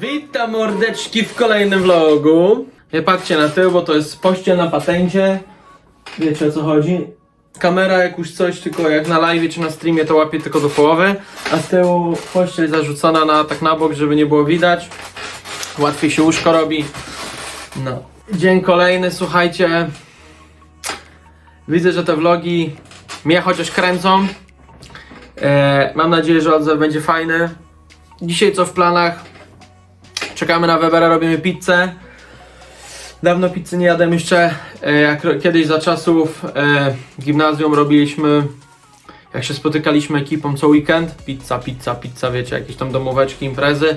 Witam mordeczki w kolejnym vlogu. Nie patrzcie na tył, bo to jest pościel na patencie. Wiecie o co chodzi? Kamera jak już coś, tylko jak na live czy na streamie to łapie tylko do połowy, a z tyłu pościel zarzucona na tak na bok, żeby nie było widać. Łatwiej się łóżko robi. No. Dzień kolejny, słuchajcie. Widzę, że te vlogi mnie chociaż kręcą. E, mam nadzieję, że odzew będzie fajny. Dzisiaj co w planach? Czekamy na Webera, robimy pizzę. Dawno pizzy nie jadłem jeszcze. E, jak kiedyś za czasów e, gimnazjum robiliśmy, jak się spotykaliśmy ekipą co weekend. Pizza, pizza, pizza, wiecie, jakieś tam domóweczki, imprezy.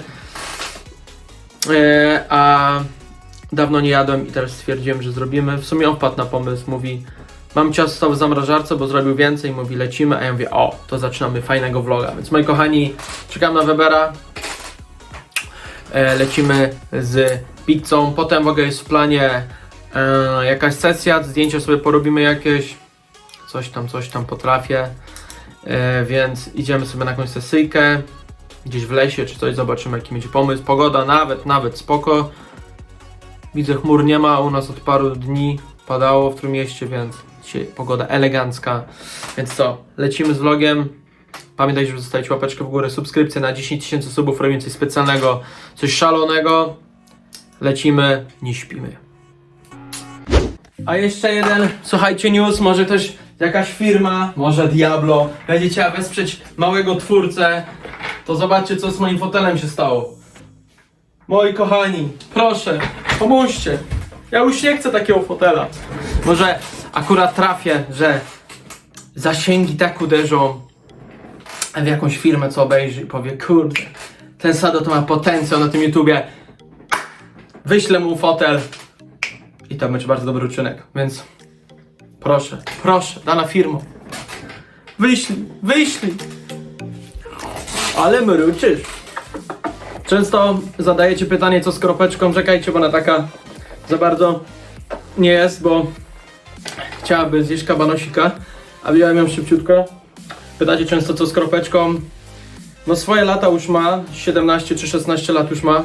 E, a dawno nie jadłem i teraz stwierdziłem, że zrobimy. W sumie on wpadł na pomysł, mówi mam ciasto w zamrażarce, bo zrobił więcej, mówi lecimy, a ja mówię o, to zaczynamy fajnego vloga. Więc moi kochani, czekam na Webera. E, lecimy z pizzą. Potem w ogóle jest w planie e, jakaś sesja, zdjęcia sobie porobimy jakieś. Coś tam, coś tam potrafię. E, więc idziemy sobie na jakąś sesyjkę. Gdzieś w lesie czy coś, zobaczymy jaki będzie pomysł. Pogoda nawet, nawet spoko. Widzę chmur nie ma, u nas od paru dni padało w tym mieście, więc dzisiaj pogoda elegancka. Więc co, lecimy z vlogiem. Pamiętajcie, żeby zostawić łapeczkę w górę, subskrypcję na 10 tysięcy subów, robimy coś specjalnego, coś szalonego. Lecimy, nie śpimy. A jeszcze jeden, słuchajcie, news, może też jakaś firma, może Diablo, będzie chciała wesprzeć małego twórcę, to zobaczcie, co z moim fotelem się stało. Moi kochani, proszę, pomóżcie. Ja już nie chcę takiego fotela. Może akurat trafię, że zasięgi tak uderzą w jakąś firmę, co obejrzy i powie, kurde, ten Sado to ma potencjał na tym YouTubie. Wyślę mu fotel i to będzie bardzo dobry uczynek, więc proszę, proszę, dana firmo. Wyślij, wyślij. Ale mruczysz. Często zadajecie pytanie, co z kropeczką, czekajcie, bo ona taka za bardzo nie jest, bo chciałaby zjeść kabanosika, a wziąłem ją szybciutko. Pytacie często, co z kropeczką. No swoje lata już ma, 17 czy 16 lat już ma,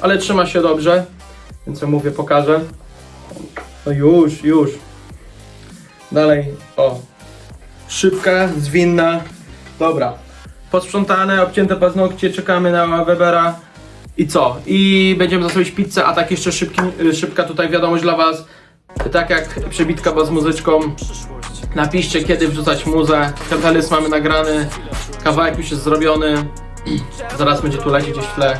ale trzyma się dobrze, więc ja mówię, pokażę. No już, już. Dalej, o. Szybka, zwinna. Dobra. Posprzątane, obcięte paznokcie, czekamy na Webera. I co? I będziemy zastosować pizzę, a tak jeszcze szybki, szybka tutaj wiadomość dla was. Tak jak przebitka z muzyczką. Napiszcie kiedy wrzucać muzę. Teledysk mamy nagrany. Kawałek już jest zrobiony. Zaraz będzie tu lecieć gdzieś w tle.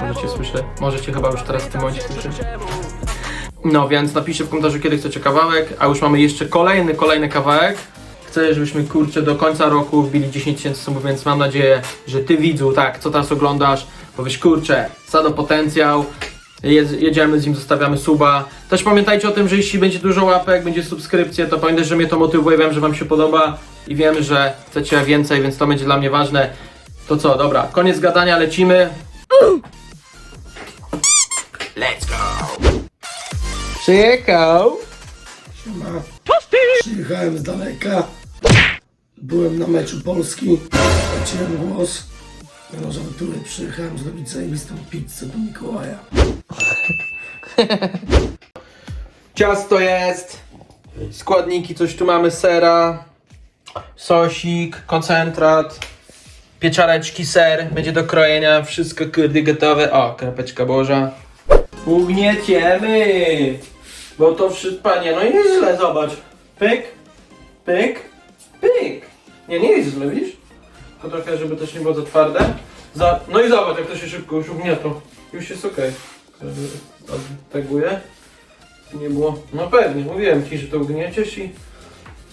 Możecie słyszeć. Możecie chyba już teraz w tym momencie słyszeć. No więc napiszcie w komentarzu kiedy chcecie kawałek, a już mamy jeszcze kolejny, kolejny kawałek. Chcę, żebyśmy kurczę do końca roku wbili 10 tysięcy subów, więc mam nadzieję, że ty widzu, tak, co teraz oglądasz, powiesz kurczę, Sado potencjał, jedziemy z nim, zostawiamy suba. Też pamiętajcie o tym, że jeśli będzie dużo łapek, będzie subskrypcja, to pamiętajcie, że mnie to motywuje, wiem, że wam się podoba i wiem, że chcecie więcej, więc to będzie dla mnie ważne. To co, dobra, koniec gadania, lecimy. Let's go! Przyjechał! Przyjechałem z daleka. Byłem na meczu Polski. Straciłem głos. No żartuję, przyjechałem zrobić zajebistą pizzę do Mikołaja. Ciasto jest, składniki, coś tu mamy, sera, sosik, koncentrat, pieczareczki, ser, będzie do krojenia, wszystko kurde gotowe. O, krapeczka boża. Ugnieciemy, bo to wszystko, panie, no nieźle, zobacz. Pyk, pyk, pyk. Nie, nie jest źle, widzisz? Tylko trochę, żeby też nie było za twarde. Za... No i zobacz, jak to się szybko już ugniotło. Już jest okej. Okay. Odteguję. Nie było. No pewnie, mówiłem ci, że to ugnieciesz i.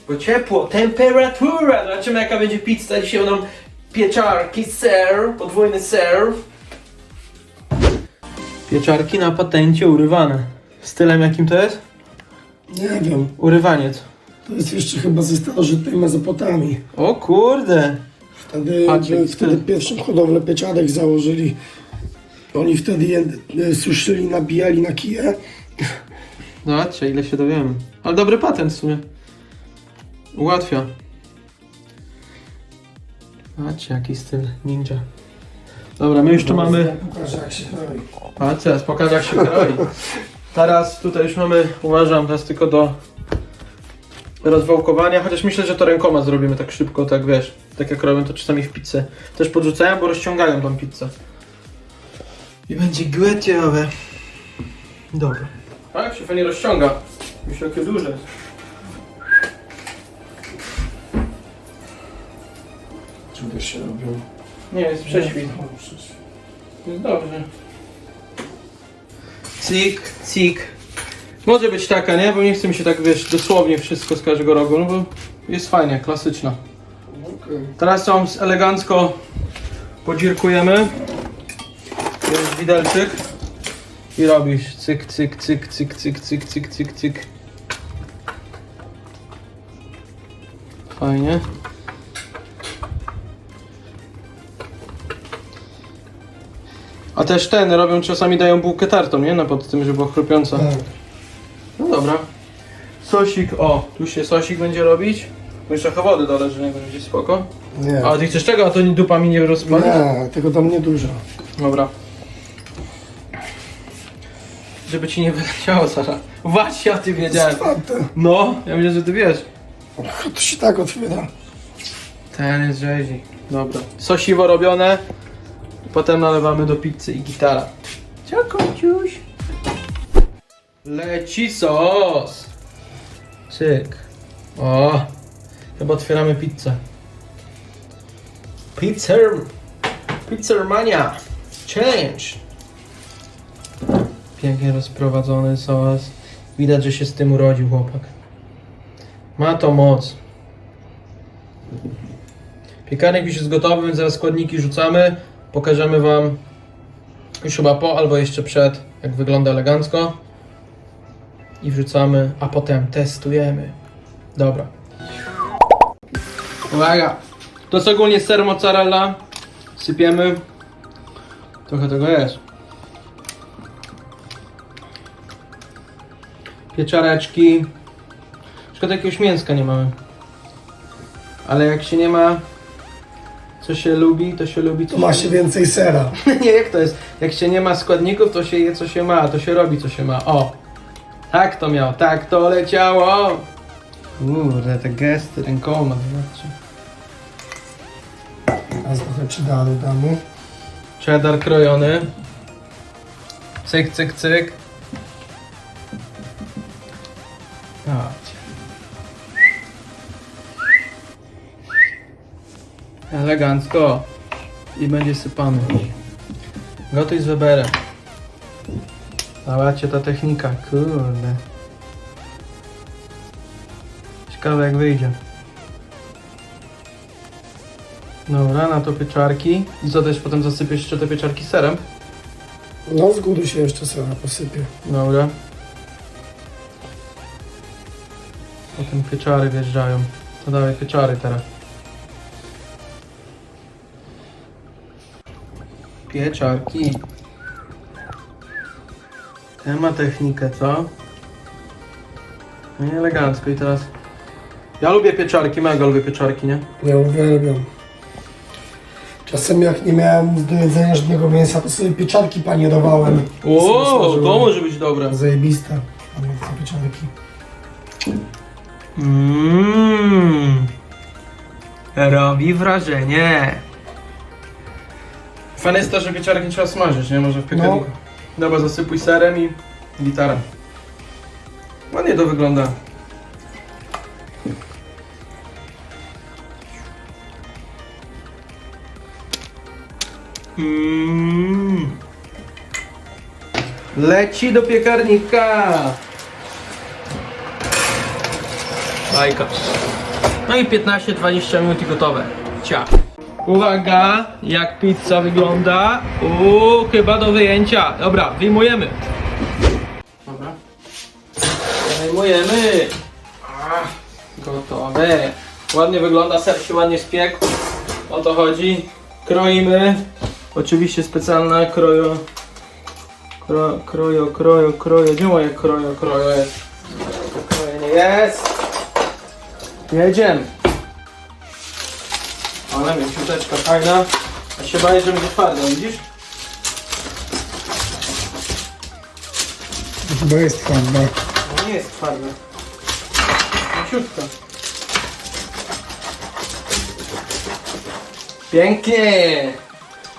Bo ciepło, temperatura! Zobaczymy jaka będzie pizza. Dzisiaj będą pieczarki, ser, podwójny ser. Pieczarki na patencie urywane. Stylem jakim to jest? Nie wiem, Urywaniec. to jest jeszcze chyba ze starożytnej Mezopotamii. O kurde! Wtedy, Patrz, jaki wtedy styl. pierwszą hodowlę pieczarek założyli. Oni wtedy je e, suszyli, nabijali na kije. Zobaczcie, ile się dowiemy. Ale dobry patent w sumie. Ułatwia. Zobaczcie, jaki styl ninja. Dobra, my już tu mamy... Pokażę jak się. A teraz pokażę jak się kroi. Teraz tutaj już mamy, uważam, teraz tylko do rozwałkowania, chociaż myślę, że to rękoma zrobimy tak szybko, tak wiesz, tak jak robią to czasami w pizzę. Też podrzucają, bo rozciągają tą pizzę. I będzie gleciowe. Dobra. A jak się fajnie rozciąga. Już jakie duże. Czym się robią? Nie, jest prześwit. Jest dobrze. Cik, cik. Może być taka, nie? Bo nie chcę mi się tak, wiesz, dosłownie wszystko z każdego rogu, no bo jest fajnie, klasyczna. Okej. Teraz są elegancko podzirkujemy. Jest widelczyk. I robisz cyk, cyk, cyk, cyk, cyk, cyk, cyk, cyk, cyk. Fajnie. A też ten robią, czasami dają bułkę tartą, nie? Na pod tym, żeby była chrupiąca. Tak. Sosik, o, tu się sosik będzie robić. Bo jeszcze trochę wody dole, że nie będzie spoko. Nie. A ty chcesz czego? A to dupa mi nie rozpadnie? Nie, tego tam nie dużo. Dobra. Żeby ci nie wyleciało, Sara. Właśnie o tym wiedziałem. Otwarte. No, ja myślę, że ty wiesz. To się tak otwiera. Ten jest rzezi. Dobra. Sosiwo robione. Potem nalewamy do pizzy i gitara. Ciuś. Leci sos. Cyk. O. Chyba otwieramy pizzę. Pizzer. Pizzermania. Change. Pięknie rozprowadzony sos. Widać, że się z tym urodził chłopak. Ma to moc. Piekarnik już jest gotowy, więc zaraz składniki rzucamy. Pokażemy Wam już chyba po albo jeszcze przed, jak wygląda elegancko. I wrzucamy, a potem testujemy. Dobra. Uwaga! To jest ogólnie ser mozzarella. Sypiemy. Trochę tego jest. Pieczareczki. Szkoda jakiegoś mięska nie mamy. Ale jak się nie ma co się lubi, to się lubi co Tu ma się więcej sera. Nie, jak to jest? Jak się nie ma składników, to się je co się ma, to się robi co się ma. O! Tak to miało, tak to leciało! Kurde, te gesty rękoma, zobaczcie. Teraz trochę chedaru damy. Cheddar krojony. Cyk, cyk, cyk. Patrzcie. Elegancko. I będzie sypany. Gotuj z Weberem. Zobaczcie ta technika, kurde. Ciekawe jak wyjdzie. Dobra, na to pieczarki. I co też potem zasypiesz jeszcze te pieczarki serem? No z góry się jeszcze sera posypie. Dobra. Potem pieczary wjeżdżają. To dawaj pieczary teraz. Pieczarki. Ten ma technikę, co? No i elegancko i teraz... Ja lubię pieczarki, mega lubię pieczarki, nie? Ja uwielbiam. Czasem jak nie miałem do jedzenia żadnego mięsa, to sobie pieczarki panierowałem. O, Sobie to może być dobre. Zajebiste. Te pieczarki. Mmm. Robi wrażenie. Fajne jest to, że pieczarek nie trzeba smażyć, nie? Może w piekarniku. Dobra, zasypuj serem i gitara. Ładnie to wygląda. Mmm. Leci do piekarnika. Bajka. No i 15-20 minut i gotowe. Cia. Uwaga, jak pizza wygląda. Uuu, chyba do wyjęcia. Dobra, wyjmujemy. Dobra. Wyjmujemy. Ach, gotowe. Ładnie wygląda, ser się ładnie spiekł. O to chodzi. Kroimy. Oczywiście specjalna krojo. Kro, krojo, krojo, krojo. Gdzie moje krojo, krojo jest? Krojenie jest. Jedziemy. Ale mięciuteczka fajna. Aż się bałeś, że będzie twardo, widzisz? Chyba jest twarda. No nie jest twarde. Mięciutko. Pięknie!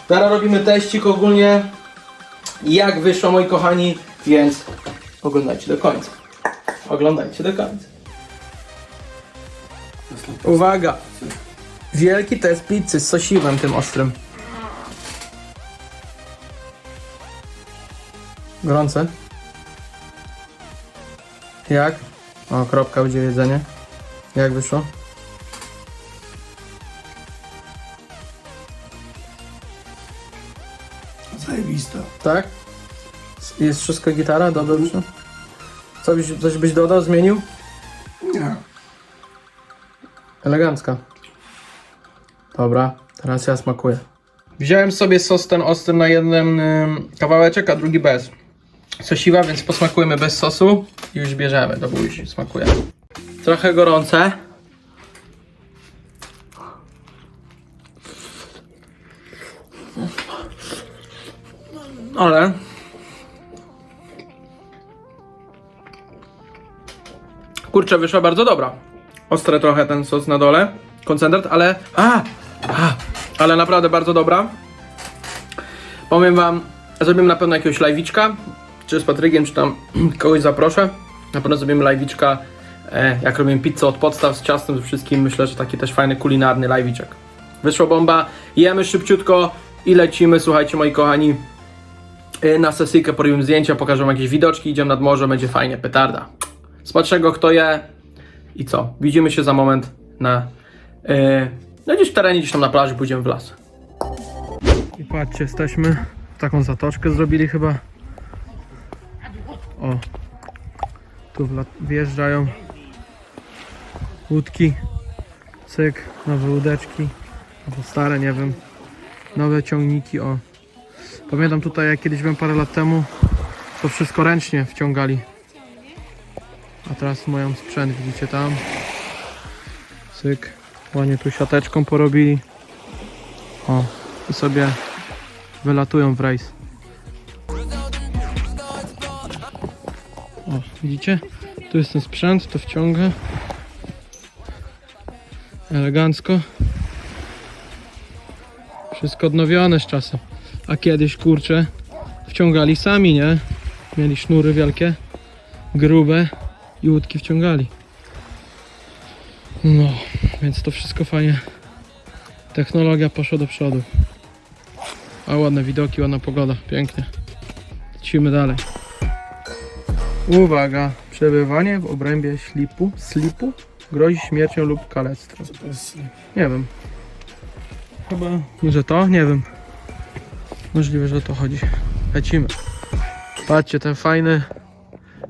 Teraz robimy teścik ogólnie jak wyszło moi kochani, więc oglądajcie do końca. Oglądajcie do końca. Uwaga! Wielki test pizzy z sosiwem tym ostrym. Gorące? Jak? O, kropka będzie jedzenie. Jak wyszło? Zajebista. Tak? Jest wszystko gitara? Dobrze wyszło? Co byś, coś byś dodał, zmienił? Nie. Elegancka. Dobra, teraz ja smakuję. Wziąłem sobie sos ten ostry na jeden ym, kawałeczek, a drugi bez. Sosiwa, więc posmakujemy bez sosu i już bierzemy do buzi. Smakuje. Trochę gorące. Ale Kurczę, wyszła bardzo dobra. Ostre trochę ten sos na dole. Koncentrat, ale. A! a ale naprawdę bardzo dobra. Powiem wam, zrobimy na pewno jakiegoś live'iczka. Czy z Patrykiem, czy tam kogoś zaproszę. Na pewno zrobimy live'iczka. E, jak robimy pizzę od podstaw z ciastem, ze wszystkim. Myślę, że taki też fajny kulinarny live'iczek. Wyszła bomba. Jemy szybciutko i lecimy. Słuchajcie, moi kochani. e, Na sesyjkę porobimy zdjęcia, pokażę wam jakieś widoczki. Idziemy nad morze, będzie fajnie. Petarda. Smacznego, kto je. I co? Widzimy się za moment na. Yy, no gdzieś w terenie, gdzieś tam na plaży, pójdziemy w las. I patrzcie, jesteśmy. Taką zatoczkę zrobili chyba. O. Tu wjeżdżają łódki. Cyk, nowe łódeczki. Albo stare, nie wiem. Nowe ciągniki, o. Pamiętam tutaj, jak kiedyś byłem parę lat temu, to wszystko ręcznie wciągali. A teraz mają sprzęt, widzicie tam. Cyk. Ładnie tu siateczką porobili. O, i sobie wylatują w rejs. O, widzicie? Tu jest ten sprzęt, to wciąga. Elegancko. Wszystko odnowione z czasem. A kiedyś, kurczę, wciągali sami, nie? Mieli sznury wielkie, grube i łódki wciągali. No, więc to wszystko fajnie. Technologia poszła do przodu. A ładne widoki, ładna pogoda, pięknie. Lecimy dalej. Uwaga, przebywanie w obrębie slipu, slipu grozi śmiercią lub kalectwem. Co to jest? Nie wiem. Chyba, że to? Nie wiem. Możliwe, że o to chodzi. Lecimy. Patrzcie, ten fajny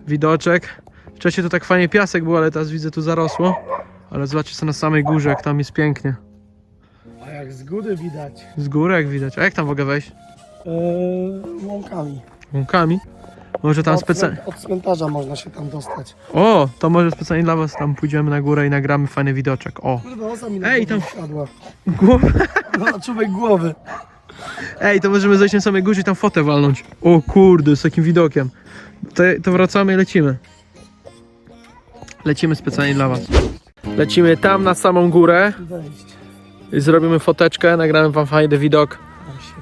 widoczek. Wcześniej to tak fajnie piasek był, ale teraz widzę tu zarosło. Ale zobaczcie co na samej górze, jak tam jest pięknie. A jak z góry widać. Z góry jak widać. A jak tam mogę wejść? Eee, łąkami. Łąkami? Może tam specjalnie... od cmentarza można się tam dostać. O, to może specjalnie dla was tam pójdziemy na górę i nagramy fajny widoczek. O. Kurwa, osa mi Ej, Ej, tam- wsiadła. Głowa. No, człowiek głowy. Ej, to możemy zejść na samej górze i tam fotę walnąć. O kurde, z takim widokiem. To, to wracamy i lecimy. Lecimy specjalnie dla was. Lecimy tam na samą górę i zrobimy foteczkę, nagramy wam fajny widok.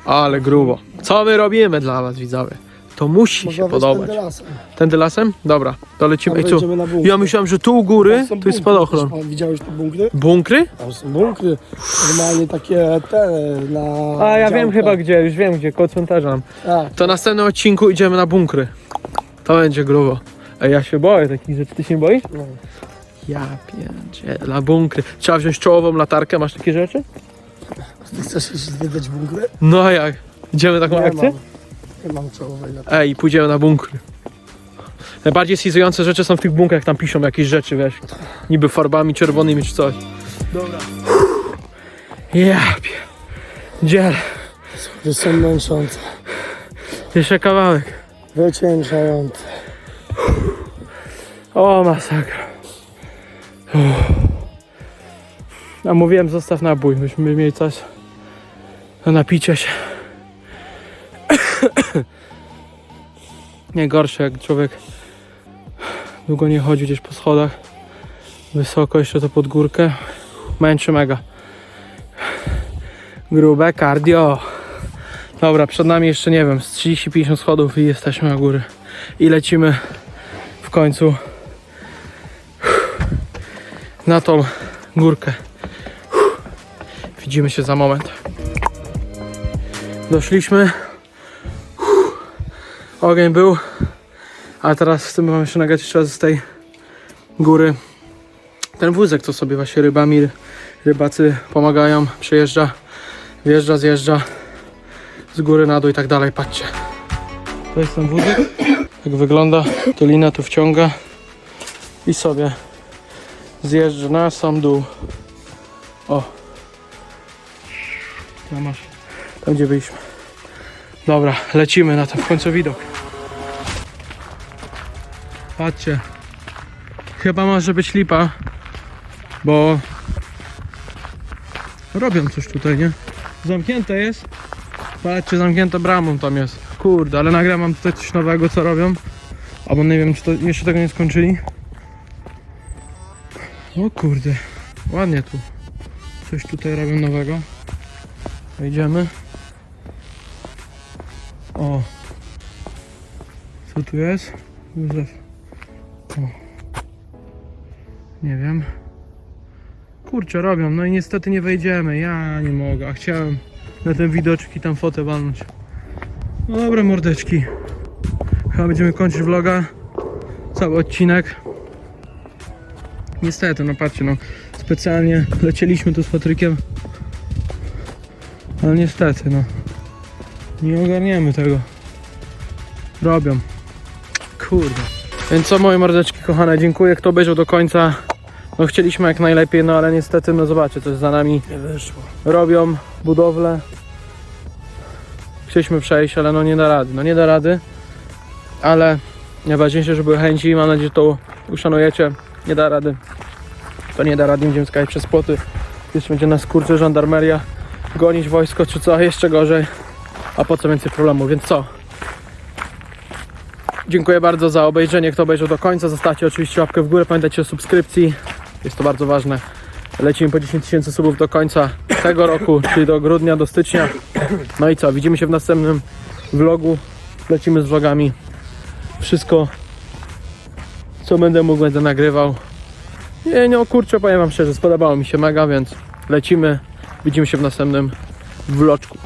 Ale grubo. Co my robimy dla was, widzowie? To musi Można się wejść podobać. tędy lasem. Tędy lasem? Dobra, to lecimy. Tam Ej, co? wejdziemy na bunkry. Ja myślałem, że tu u góry Tam są to jest bunkry, spadochron. Widziałeś te bunkry? Bunkry? Tam są bunkry. Normalnie takie te na A ja wiem działkach. chyba gdzie, już wiem gdzie, koło cmentarza. Tak. To następnym odcinku idziemy na bunkry. To będzie grubo. Ej, ja się boję takich rzeczy. Ty się boisz? No. Ja pierdzie, na bunkry. Trzeba wziąć czołową latarkę, masz takie rzeczy? Ty chcesz już zwiedzać bunkry? No a jak? Idziemy taką Nie akcję? mam. Nie mam czołowej latarki. Ej, pójdziemy na bunkry. Najbardziej schizujące rzeczy są w tych bunkrach, tam piszą jakieś rzeczy, wiesz. Niby farbami czerwonymi czy coś. Dobra. Ja pier... Dziel. To są męczące. Jeszcze kawałek. Wycieńczające. O, masakra. A mówiłem, zostaw nabój, myśmy mieli coś na napicie się. nie gorsze jak człowiek długo nie chodzi gdzieś po schodach. Wysoko jeszcze to pod górkę. Męczy mega. Grube cardio. Dobra, przed nami jeszcze nie wiem, z 30-50 schodów i jesteśmy na góry. I lecimy w końcu na tą górkę. Widzimy się za moment. Doszliśmy. Ogień był. A teraz chcemy wam jeszcze nagrać jeszcze z tej góry. Ten wózek, co sobie właśnie rybami, rybacy pomagają, przyjeżdża, wjeżdża, zjeżdża z góry na dół i tak dalej. Patrzcie. To jest ten wózek. Jak wygląda. To lina tu wciąga i sobie zjeżdża na sam dół. O. Tam masz. Tam gdzie byliśmy. Dobra, lecimy na ten w końcu widok. Patrzcie. Chyba może być lipa, bo robią coś tutaj, nie? Zamknięte jest. Patrzcie, zamknięte bramą tam jest. Kurde, ale nagram tutaj coś nowego, co robią. Albo nie wiem, czy to jeszcze tego nie skończyli. O kurde, ładnie tu. Coś tutaj robią nowego. Wejdziemy. O. Co tu jest? Józef. O. Nie wiem. Kurczę, robią. No i niestety nie wejdziemy. Ja nie mogę. A chciałem na ten widoczki tam fotę walnąć. No dobra, mordeczki. Chyba będziemy kończyć vloga. Cały odcinek. Niestety, no patrzcie, no specjalnie lecieliśmy tu z Patrykiem. Ale niestety, no. Nie ogarniemy tego. Robią. Kurde. Więc co moje mordeczki kochane, dziękuję kto obejrzał do końca. No chcieliśmy jak najlepiej, no ale niestety, no zobaczcie, jest za nami. Nie wyszło. Robią budowlę. Chcieliśmy przejść, ale no nie da rady. No nie da rady. Ale najważniejsze, że były chęci. Mam nadzieję, że to uszanujecie. Nie da rady. To nie da rady, będziemy skakać przez płoty. Jeszcze będzie nas kurczę żandarmeria gonić wojsko czy co, jeszcze gorzej. A po co więcej problemów, więc co? Dziękuję bardzo za obejrzenie, kto obejrzał do końca. Zostawcie oczywiście łapkę w górę, pamiętajcie o subskrypcji. Jest to bardzo ważne. Lecimy po 10 tysięcy subów do końca tego roku, czyli do grudnia, do stycznia. No i co, widzimy się w następnym vlogu. Lecimy z vlogami. Wszystko, co będę mógł, będę nagrywał. Nie, no kurczę, powiem wam szczerze, spodobało mi się mega, więc lecimy. Widzimy się w następnym vloczku.